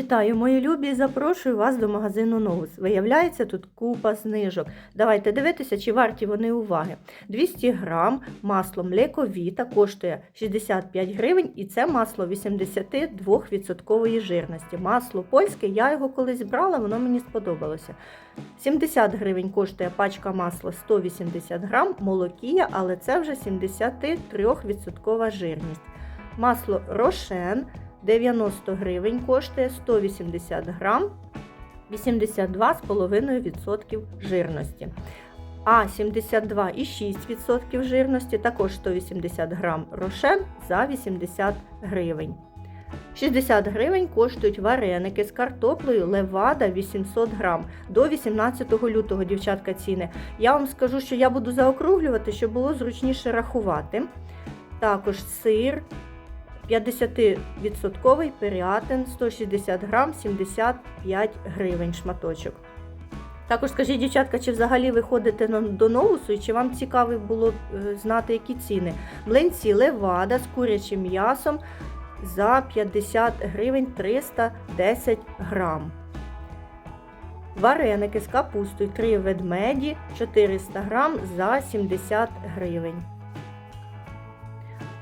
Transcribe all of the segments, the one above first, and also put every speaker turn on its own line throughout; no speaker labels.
Вітаю, мої любі! Запрошую вас до магазину Новус. Виявляється, тут купа знижок. Давайте дивитися, чи варті вони уваги. 200 грам масло млековіта коштує 65 гривень, і це масло 82% жирності. Масло польське, я його колись брала, воно мені сподобалося. 70 гривень коштує пачка масла 180 грам, молокія, але це вже 73% жирність. Масло Рошен 90 гривень коштує 180 грам, 82,5% жирності. А 72,6% жирності, також 180 грам рошен за 80 гривень. 60 гривень коштують вареники з картоплею Левада 800 грам. До 18 лютого, дівчатка, ціни. Я вам скажу, що я буду заокруглювати, щоб було зручніше рахувати. Також сир 50% періатин 160 грам 75 гривень шматочок. Також скажіть, дівчатка, чи взагалі ви ходите до новусу і чи вам цікаво було е, знати, які ціни? Млинці левада з курячим м'ясом за 50 гривень 310 грам. Вареники з капустою 3 ведмеді 400 грам за 70 гривень.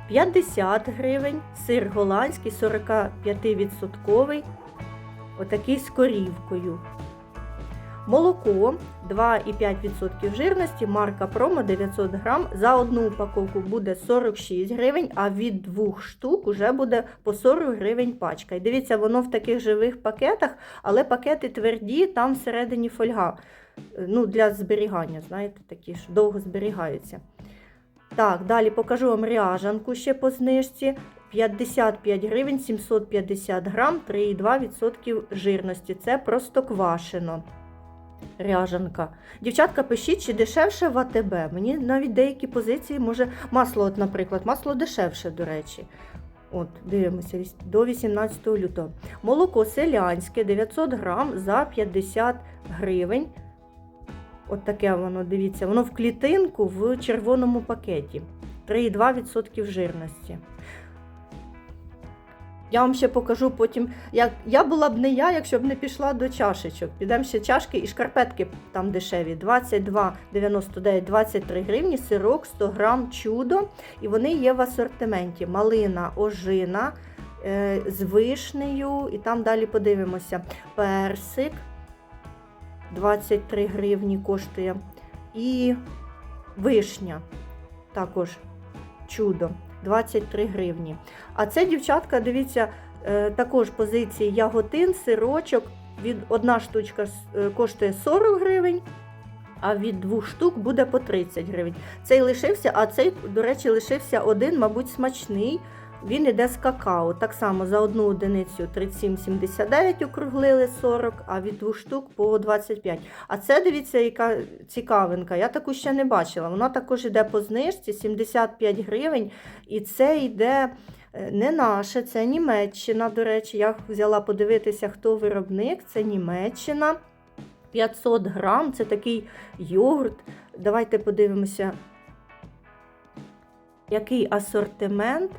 50 гривень, сир голландський 45%, отакий з корівкою. Молоко 2,5% жирності, марка Промо 900 грам. За одну упаковку буде 46 гривень, а від двох штук вже буде по 40 гривень пачка. І дивіться, воно в таких живих пакетах, але пакети тверді, там всередині фольга. Е, Ну, для зберігання, знаєте, такі ж довго зберігаються. Так, далі покажу вам ряжанку ще по знижці. 55 гривень 750 грам, 3,2% жирності. Це просто квашено. Ряжанка. Дівчатка, пишіть, чи дешевше в АТБ. Мені навіть деякі позиції, може, масло, от, наприклад, масло дешевше, до речі. От, дивимося, до 18 лютого. Молоко селянське 900 грам за 50 гривень. От таке воно, дивіться, воно в клітинку в червоному пакеті. 3,2% жирності. Я вам ще покажу потім, як я була б не я, якщо б не пішла до чашечок. Підемо ще чашки і шкарпетки там дешеві. 22,99, 23 гривні, сирок, 100 грам чудо. І вони є в асортименті. Малина, ожина е, з вишнею. І там далі подивимося. Персик 23 гривні коштує. І вишня також чудо 23 гривні. А це, дівчатка, дивіться, е, також позиції яготин, сирочок. Від одна штучка е, коштує 40 гривень, а від двох штук буде по 30 гривень. Цей лишився, а цей, до речі, лишився один, мабуть, смачний. Він іде з какао. Так само за одну одиницю 37,79 округлили 40, а від двох штук по 25. А це, дивіться, яка цікавинка. Я таку ще не бачила. Вона також йде по знижці 75 гривень. І це йде е, не наше, це Німеччина. До речі, я взяла подивитися, хто виробник. Це Німеччина. 500 грам, це такий йогурт. Давайте подивимося, який асортимент.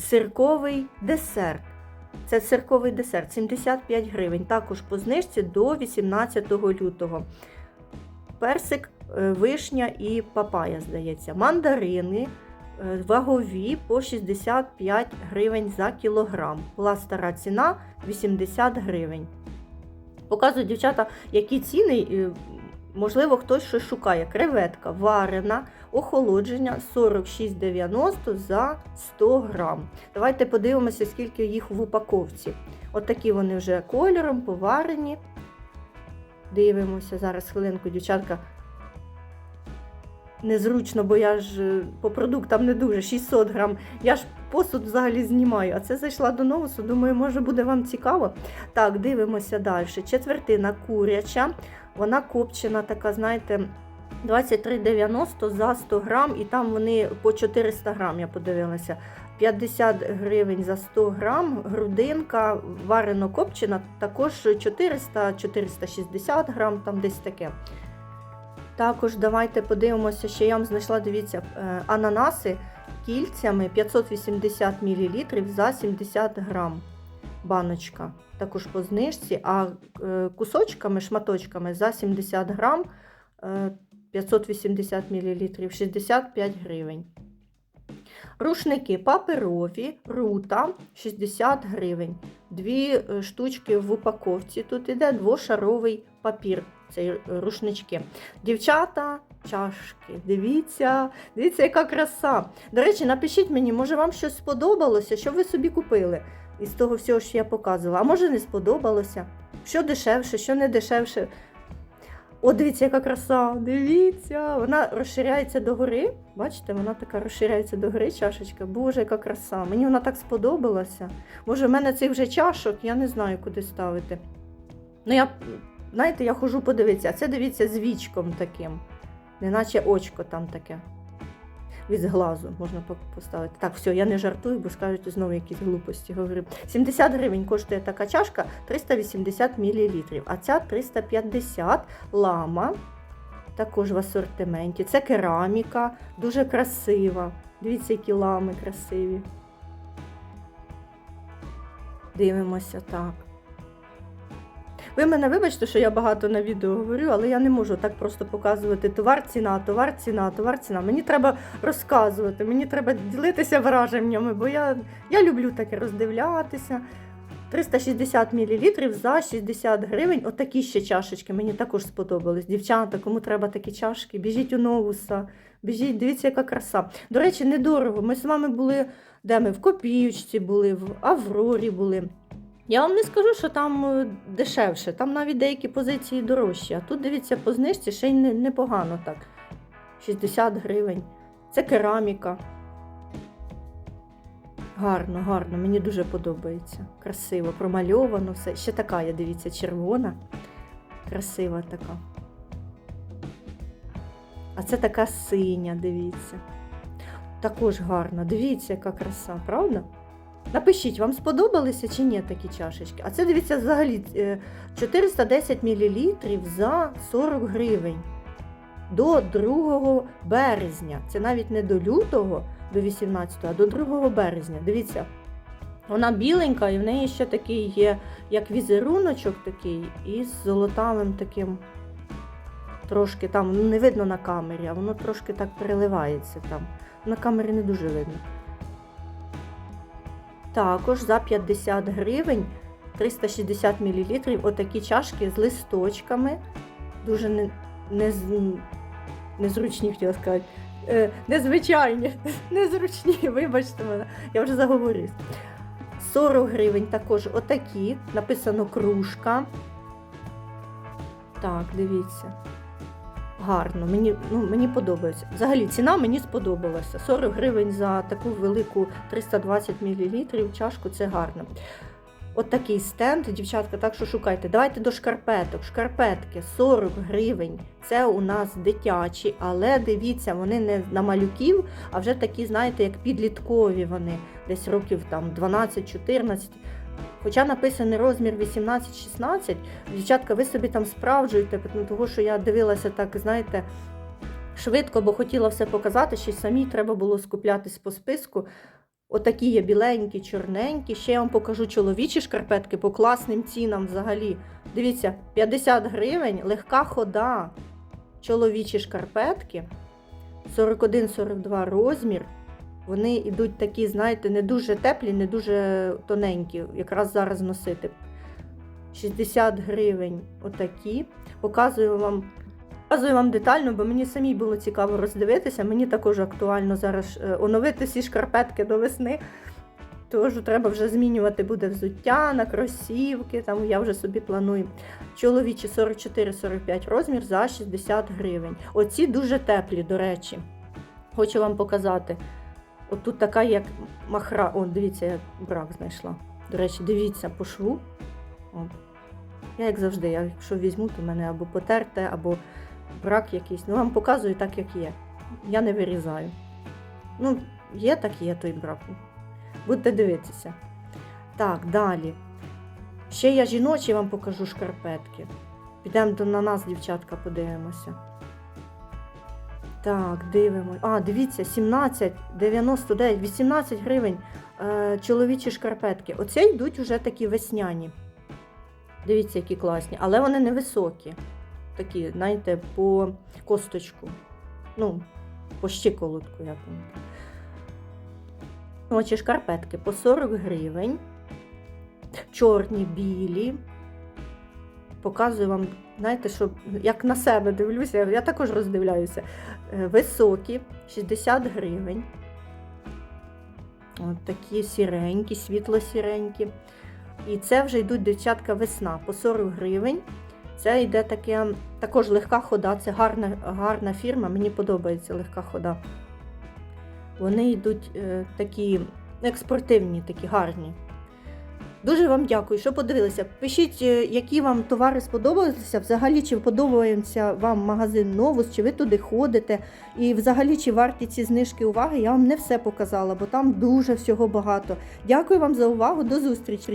Сирковий десерт. Це сирковий десерт 75 гривень. Також по знижці до 18 лютого. Персик, е, вишня і папая, здається. Мандарини е, вагові по 65 гривень за кілограм. Була стара ціна 80 гривень. Показую, дівчата, які ціни. Можливо, хтось щось шукає. Креветка варена, охолодження 46,90 за 100 грам. Давайте подивимося, скільки їх в упаковці. От такі вони вже кольором, поварені. Дивимося зараз хвилинку, дівчатка. Незручно, бо я ж е, по продуктам не дуже 600 грам. Я ж посуд взагалі знімаю, а це зайшла до новусу. Думаю, може буде вам цікаво. Так, дивимося далі. Четвертина куряча. Вона копчена, така, знаєте, 23,90 за 100 грам, і там вони по 400 грам, я подивилася. 50 гривень за 100 грам, грудинка варено копчена, також 400-460 грам, там десь таке. Також давайте подивимося, що я вам знайшла, дивіться, е, ананаси кільцями 580 мл за 70 грам. Баночка, також по знижці, а е, кусочками, шматочками за 70 грам е, 580 мл 65 гривень. Рушники паперові, рута 60 гривень. Дві е, штучки в упаковці. Тут іде двошаровий папір. Це рушнички. Дівчата, чашки. Дивіться, дивіться, яка краса. До речі, напишіть мені, може вам щось сподобалося, що ви собі купили із того всього, що я показувала. А може не сподобалося? Що дешевше, що не дешевше. О, дивіться, яка краса! Дивіться, вона розширяється догори. Бачите, вона така розширяється догори, чашечка. Боже, яка краса. Мені вона так сподобалася. Може, в мене цих вже чашок, я не знаю, куди ставити. Ну, я, знаєте, я хожу подивитися, а це дивіться з вічком таким. Неначе очко там таке. Від глазу можна поставити. Так, все, я не жартую, бо скажуть знову якісь глупості. Говорю. 70 гривень коштує така чашка 380 мл, а ця 350 лама. Також в асортименті. Це кераміка, дуже красива. Дивіться, які лами красиві. Дивимося так. Ви мене вибачте, що я багато на відео говорю, але я не можу так просто показувати товар, ціна, товар, ціна, товар, ціна. Мені треба розказувати, мені треба ділитися враженнями, бо я, я люблю таке роздивлятися. 360 мл за 60 гривень. Отакі ще чашечки. Мені також сподобались. Дівчата, кому треба такі чашки, біжіть у новуса, біжіть, дивіться, яка краса. До речі, недорого. Ми з вами були, де ми в Копіючці були, в Аврорі були. Я вам не скажу, що там е, дешевше, там навіть деякі позиції дорожчі. А тут дивіться по знижці ще й непогано так. 60 гривень. Це кераміка. Гарно, гарно, мені дуже подобається. Красиво, промальовано все. Ще така є, дивіться, червона. Красива така. А це така синя, дивіться. Також гарна. Дивіться, яка краса, правда? Напишіть, вам сподобалися чи ні такі чашечки? А це дивіться взагалі е, 410 мл за 40 гривень до 2 березня. Це навіть не до лютого, до 18, а до 2 березня. Дивіться, вона біленька, і в неї ще такий є, як візеруночок такий, із золотавим таким. Трошки там ну, не видно на камері, а воно трошки так переливається там. На камері не дуже видно. Також за 50 гривень 360 мл отакі чашки з листочками. Дуже не, не, незручні, хотіла сказати. Е, незвичайні, незручні, вибачте мене, я вже заговорюсь. 40 гривень також отакі. Написано кружка. Так, дивіться. Гарно, мені, ну, мені подобається. Взагалі ціна мені сподобалася. 40 гривень за таку велику 320 мл чашку це гарно. От такий стенд, дівчатка, так що шукайте. Давайте до шкарпеток. Шкарпетки 40 гривень. Це у нас дитячі, але дивіться, вони не на малюків, а вже такі, знаєте, як підліткові вони, десь років там 12-14. Хоча написаний розмір 18-16, дівчатка, ви собі там справджуєте, тому що я дивилася так, знаєте, швидко, бо хотіла все показати, ще й самій треба було скуплятись по списку. Отакі є біленькі, чорненькі. Ще я вам покажу чоловічі шкарпетки по класним цінам взагалі. Дивіться, 50 гривень, легка хода. Чоловічі шкарпетки. 41-42 розмір. Вони йдуть такі, знаєте, не дуже теплі, не дуже тоненькі. Якраз зараз носити. 60 гривень отакі. Показую вам. Показую вам детально, бо мені самій було цікаво роздивитися. Мені також актуально зараз е, оновити всі шкарпетки до весни. Тож треба вже змінювати буде взуття на кросівки. Там я вже собі планую. Чоловічі 44-45 розмір за 60 гривень. Оці дуже теплі, до речі. Хочу вам показати. От тут така як махра. О, дивіться, я брак знайшла. До речі, дивіться по шву. О. Я, як завжди, я, якщо візьму, то мене або потерте, або брак якийсь. Ну, вам показую так, як є. Я не вирізаю. Ну, є, так є той брак. Будете дивитися. Так, далі. Ще я жіночі вам покажу шкарпетки. Підемо на нас, дівчатка, подивимося. Так, дивимось. А, дивіться, 17, 99, 18 гривень е, чоловічі шкарпетки. Оце йдуть вже такі весняні. Дивіться, які класні, але вони невисокі. Такі, знаєте, по косточку. Ну, по щиколотку, як вони. Очі шкарпетки по 40 гривень. Чорні, білі. Показую вам, знаєте, що як на себе дивлюся, я також роздивляюся. Е, Високі, 60 гривень. От такі сіренькі, світло-сіренькі. І це вже йдуть дівчатка весна по 40 гривень. Це йде таке, також легка хода, це гарна, гарна фірма, мені подобається легка хода. Вони йдуть е, такі експортивні, такі гарні. Дуже вам дякую, що подивилися. Пишіть, е, які вам товари сподобалися. Взагалі, чи подобається вам магазин Новус, чи ви туди ходите. І взагалі, чи варті ці знижки уваги, я вам не все показала, бо там дуже всього багато. Дякую вам за увагу. До зустрічі!